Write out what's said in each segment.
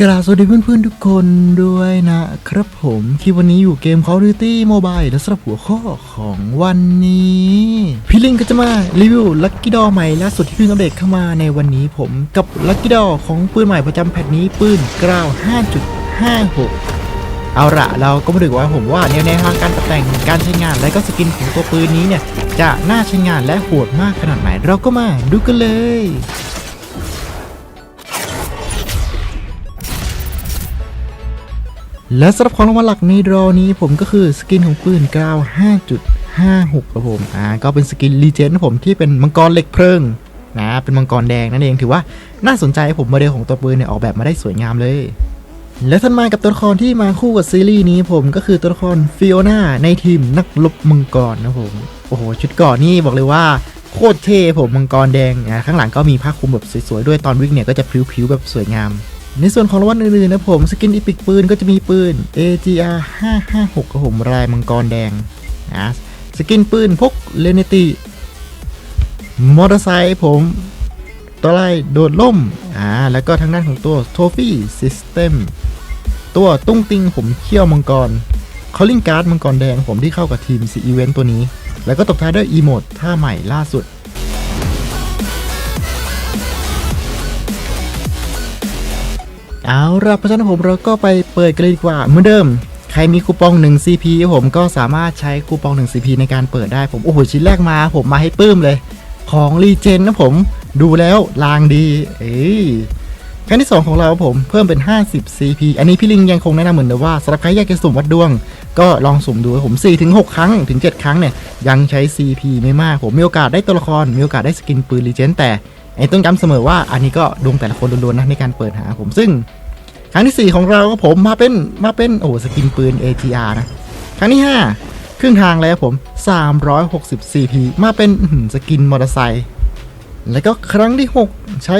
กราบสวัสดีเพื่อนๆทุกคนด้วยนะครับผมที่วันนี้อยู่เกม Call of Duty Mobile และสำหรับหัวข้อของวันนี้ พี่ลิงก็จะมารีวิวลั c กี้ดอใหม่ล่าสุดที่เพิ่งอัปเดตเข้ามาในวันนี้ผมกับลั c กี้ดอของปืนใหม่ประจำแพทนี้ปืนกราว 5.56 เอาละเราก็มาดูว่าผมว่าแนวแนวทางการตกแต่งการใช้งานและก็สกินของตัวปืนนี้เนี่ยจะน่าใช้งานและโหดมากขนาดไหน เราก็มาดูกันเลย และสำหรับของรางวัลหลักในดรอนี้ผมก็คือสกินของปืนกราว5.56ครับผมอ่าก็เป็นสกินรีเจนต์ผมที่เป็นมังกรเหล็กเพลิงนะเป็นมังกรแดงนั่นเองถือว่าน่าสนใจผมโมเดลของตัวปืนเนี่ยออกแบบมาได้สวยงามเลย และท่านมากับตัวละครที่มาคู่กับซีรีส์นี้ผมก็คือตัวละครฟิโอนาในทีมนักลบมังกรนะผมโอ้โหชุดก่อนนี่บอกเลยว่าโคตรเท่ผมมังกรแดงอ่าข้างหลังก็มีผ้าคลุมแบบสวยๆด้วยตอนวิ่งเนี่ยก็จะพิ้วๆแบบสวยงาม ในส่วนของรางวัลอื่นๆนะผมสกินอีพิกปืนก็จะมีปืน AGR 556กับผมลายมังกรแดงนะสกินปืนพกเลนติมอเตอร์ไซค์ผมตัวไล่โดดล่มอ่าแล้วก็ทางด้านของตัวโทฟี่ซิสเต็มตัวตุ้งติงผมเขี้ยวมังกรคอลลิงการ์ดมังกรแดงผมที่เข้ากับทีมซีอีเวนต์ตัวนี้ แล้วก็ตบท้ายด้วยอีโมดท่าใหม่ล่าสุด เอาละเพราะฉะนั้นผมเราก็ไปเปิดกันเลยดีกว่าเหมือนเดิม ใครมีคูปอง 1 CP ผมก็สามารถใช้คูปอง 1 CP ในการเปิดได้ผม โอ้โห ชิ้นแรกมา ผมมาให้ปื้มเลย ของรีเจนนะผมดูแล้วลางดี เอ้ยครั้งที่ 2 ของเราผมเพิ่มเป็น 50 CP อันนี้พี่ลิงยังคงแนะนำเหมือนเดิมว่าสำหรับใครอยากจะสุ่มวัดดวง ก็ลองสุ่มดูผม4-6ครั้งถึง 7 ครั้งเนี่ย ยังใช้ CP ไม่มาก ผมมีโอกาสได้ตัวละคร มีโอกาสได้สกินปืนรีเจนแต่ ไอ้ต้องย้ำเสมอว่าอันนี้ก็ดวงแต่ละคนล้วนๆนะในการเปิดหาผมซึ่ง ครั้งที่ 4 ของเราก็ผมมาเป็นมาเป็นโอ้สกินปืน ATR นะ ครั้งที่ 5 ครึ่งทางแล้วผม 360 CP มาเป็นสกินมอเตอร์ไซค์แล้วก็ครั้งที่ 6 ใช้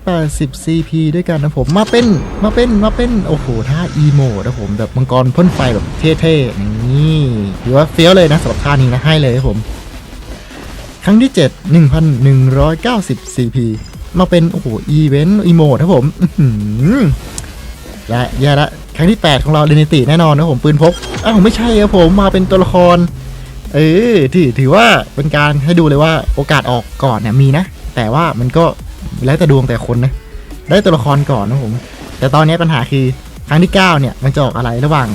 680 CP ด้วยกันนะผมมาเป็นมาเป็นมาเป็นโอ้โหท่าอีโมนะผมแบบมังกรพ่นไฟแบบเท่ๆนี่ถือว่าเฟี้ยวเลยนะสำหรับท่านี้นะให้เลยครับผม ครั้งที่ 7 1190 CP มาเป็น โอ้โห อีเวนต์อีโมดครับผมและแย่ละครั้งที่ 8 ของเราเดนิติแน่นอนนะผมปืนพกอ้าวไม่ใช่ครับผมมาเป็นตัวละคร เออที่ถือว่าเป็นการให้ดูเลยว่าโอกาสออกก่อนเนี่ยมีนะ แต่ว่ามันก็แล้วแต่ดวงแต่คนนะ ได้ตัวละครก่อนนะผม แต่ตอนนี้ปัญหาคือครั้งที่ 9 เนี่ย มันจะออกอะไรระหว่าง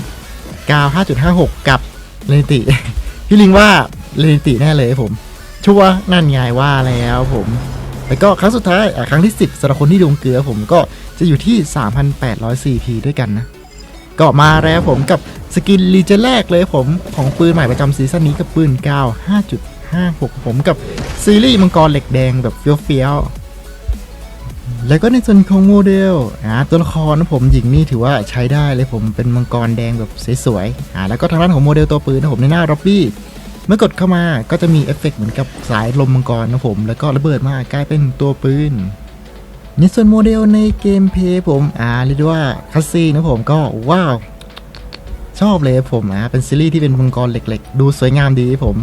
กาว5.56 กับเรนิติพี่ลิงว่าเรนิติแน่เลยครับผม ชัวนั่นไงว่าแล้วผม แล้วก็ครั้งสุดท้ายอะครั้งที่ 10สำหรับคนที่ดวงเกลือผมก็จะอยู่ที่ 3,800 CP ด้วยกันนะ ก็มาแล้วผมกับสกินรีเจนแรกเลยผมของปืนใหม่ประจำซีซั่นนี้กับปืนกาว5.56 ผมกับซีรีส์มังกรเหล็กแดงแบบเฟี้ยวๆ แล้วก็ในส่วนของโมเดลอ่าตัวละครนะผมหญิงนี่ถือว่าใช้ได้เลยผมเป็นมังกรแดงแบบสวยๆอ่าแล้วก็ทางด้านของโมเดลตัวปืนนะผมในหน้าร็อบบี้ เมื่อกดเข้ามาก็จะมีเอฟเฟกต์เหมือนกับสายลมมังกรนะผม แล้วก็ระเบิดมากลายเป็นตัวปืนในส่วนโมเดลในเกมเพย์ผมอ่าเรียกว่าคัสซีนะผมก็ว้าวชอบเลยผมอะเป็นซีรีส์ที่เป็นมังกรเหล็กๆ ดูสวยงามดีผม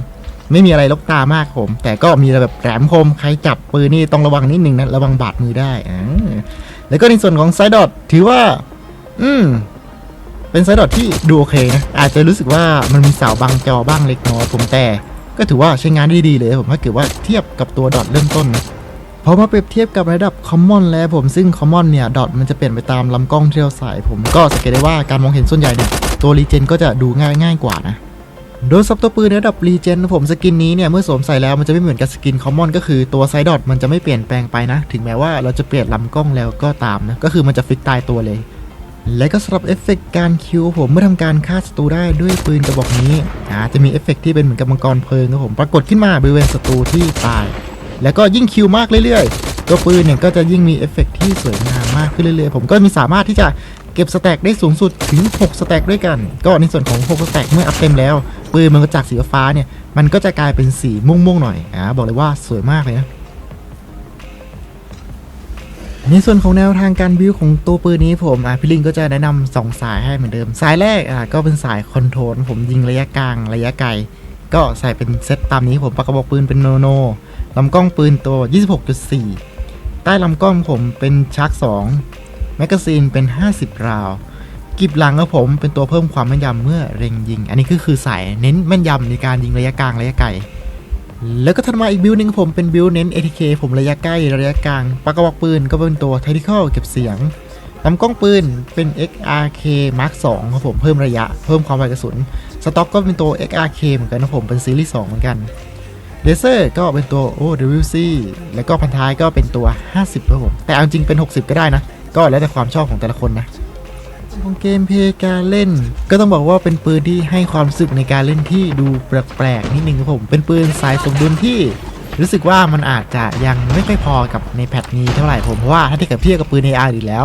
ไม่มีอะไรลบตามากผม แต่ก็มีแบบแหลมคม ใครจับปืนนี่ต้องระวังนิดนึงนะ ระวังบาดมือได้อ่าแล้วก็ในส่วนของไซดอทถือว่า อืม เป็นไซดอทที่ดูโอเคนะ อาจจะรู้สึกว่ามันมีเสาบังจอบ้างเล็กน้อยผมแต่ ก็ถือว่าใช้งานได้ดีเลยผมถ้าเกิดว่าเทียบกับตัวดอทเริ่มต้นนะพอมาเปรียบเทียบกับระดับคอมมอนแล้วผมซึ่งคอมมอนเนี่ยดอทมันจะเปลี่ยนไปตามลำกล้องที่เราใส่ผมก็สังเกตได้ว่าการมองเห็นส่วนใหญ่เนี่ยตัวรีเจนก็จะดูง่ายง่ายกว่านะโดยซับตัวปืนในระดับรีเจนผมสกินนี้เนี่ยเมื่อสวมใส่แล้วมันจะไม่เหมือนกับสกินคอมมอนก็คือตัวไซดอทมันจะไม่เปลี่ยนแปลงไปนะ ถึงแม้ว่าเราจะเปลี่ยนลำกล้องแล้วก็ตามนะก็คือมันจะฟิกตายตัวเลย และก็สำหรับเอฟเฟกต์การคิวผมเมื่อทำการฆ่าศัตรูได้ด้วยปืนกระบอกนี้อ่าจะมีเอฟเฟกต์ที่เป็นเหมือนกับมังกรเพลิงครับผมปรากฏขึ้นมาบริเวณศัตรูที่ตาย แล้วก็ยิ่งคิวมากเรื่อยๆ ตัวปืนเนี่ยก็จะยิ่งมีเอฟเฟกต์ที่สวยงามมากขึ้นเรื่อยๆ ผมก็มีสามารถที่จะเก็บสแต็กได้สูงสุดถึง 6 สแต็กด้วยกัน ก็ในส่วนของ 6 สแต็กเมื่ออัพเต็มแล้ว ปืนมันก็จากสีฟ้าเนี่ยมันก็จะกลายเป็นสีม่วงๆหน่อยอ่าบอกเลยว่าสวยมากเลยนะ ในส่วนของแนวทางการบิวของตัวปืนนี้ผมอะพี่ลิงก็จะแนะนำสองสายให้เหมือนเดิม สายแรกอะก็เป็นสายคอนโทรลผมยิงระยะกลางระยะไกล ก็ใส่เป็นเซตตามนี้ผมปากกระบอกปืนเป็นโนโนลำกล้องปืนตัว 26.4 ใต้ลำกล้องผมเป็นชัก2แมกกาซีนเป็น 50 ราวกิบหลังครับผมเป็นตัวเพิ่มความแม่นยำเมื่อเร็งยิง อันนี้ก็คือใส่เน้นแม่นยำในการยิงระยะกลางระยะไกล แล้วก็ถัดมาอีกบิลหนึ่งผมเป็นบิลเน้น ATK ผมระยะใกล้ระยะกลางปากกระบอกปืนก็เป็นตัว Tactical เก็บเสียงลำกล้องปืนเป็น XRK Mark 2ครับผมเพิ่มระยะเพิ่มความไวกระสุน สต็อกก็เป็นตัว XRK เหมือนกันนะผมเป็นซีรีส์2เหมือนกันเลเซอร์ก็เป็นตัว OWC แล้วก็พันท้ายก็เป็นตัว 50ครับผมแต่เอาจริงเป็น 60 ก็ได้นะ ก็แล้วแต่ความชอบของแต่ละคนนะ ของเกมเพลย์การเล่น ก็ต้องบอกว่าเป็นปืนที่ให้ความรู้สึกในการเล่นที่ดูแปลกๆนิดนึงครับผม เป็นปืนสายสมดุลที่รู้สึกว่ามันอาจจะยังไม่ค่อยพอกับในแพทนี้เท่าไหร่ผมเพราะว่าถ้าเทียบกับเทียบกับปืน AR อีกแล้ว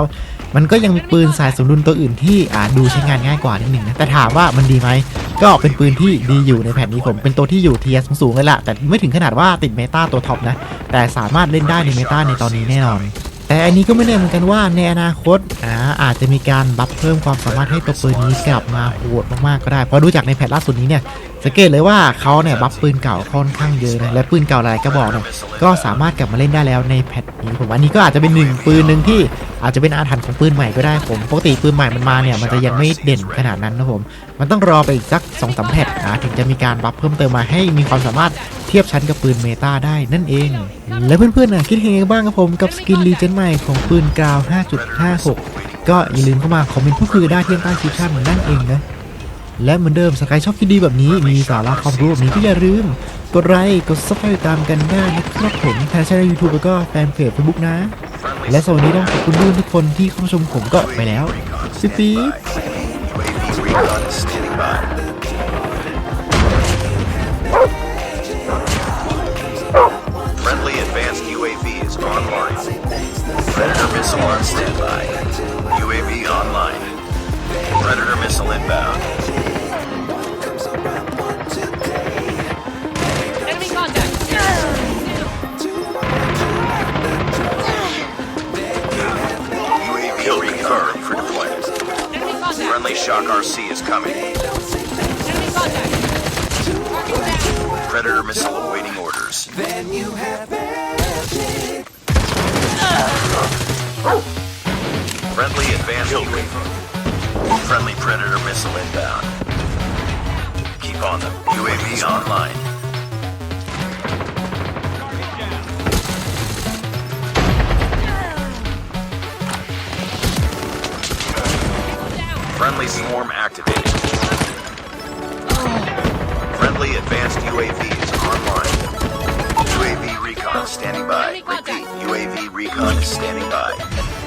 มันก็ยังมีปืนสายสมดุลตัวอื่นที่อาจดูใช้งานง่ายกว่านิดหนึ่งนะแต่ถามว่ามันดีไหมก็เป็นปืนที่ดีอยู่ในแผ่นนี้ผมเป็นตัวที่อยู่เทียสสูงๆเลยละแต่ไม่ถึงขนาดว่าติดเมตาตัวท็อปนะแต่สามารถเล่นได้ในเมตาในตอนนี้แน่นอน แต่อันนี้ก็ไม่แน่เหมือนกันว่าในอนาคตอ่าอาจจะมีการบัฟเพิ่มความสามารถให้ตัวปืนนี้กลับมาโหดมากๆก็ได้ เพราะดูจากในแพทล่าสุดนี้เนี่ยสังเกตเลยว่าเขาเนี่ยบัฟปืนเก่าค่อนข้างเยอะนะและปืนเก่าหลายกระบอกเนี่ยก็สามารถกลับมาเล่นได้แล้วในแพทนี้ผมว่าอันนี้ก็อาจจะเป็นหนึ่งปืนหนึ่งที่อาจจะเป็นอาถรรพ์ของปืนใหม่ก็ได้ผมปกติปืนใหม่มันมาเนี่ยมันจะยังไม่เด่นขนาดนั้นนะผมมันต้องรอไปอีกสัก2องสามแพทนะถึงจะมีการบัฟเพิ่มเติมมาให้มีความสามารถ ทียบชั้นกับปืนเมตาได้นั่นเอง และเพื่อนๆนะคิดเห็นยังไงบ้างครับผมกับสกินรีเจนใหม่ของปืนกราว 5.56 ก็อย่าลืมเข้ามาคอมเมนต์พูดคุยกันได้ที่ใต้คลิปชั่นนั่นเองนะและเหมือนเดิมสกายชอบคลิปดีแบบนี้มีสาระความรู้แบบนี้ก็อย่าลืม กดไลค์กดซับสไครต์ตามกันได้นะครับผมทางช่องยูทูบแล้วก็แฟนเพจเฟซบุ๊กนะ และสวัสดีต้องขอบคุณด้วยทุกคนที่เข้ามาชมผมก็ไปแล้วปิ๊บปิ๊ by UAV online. Predator missile inbound. Enemy contact. UAV confirmed for deployment. Friendly Shock RC is coming. Enemy contact. Predator missile awaiting orders. Then you have magic. Uh. Friendly advanced UAV. Friendly Predator missile inbound. Keep on them. UAV online. Friendly swarm activated. Friendly advanced UAVs online. UAV recon standing by. Repeat, UAV recon is standing by.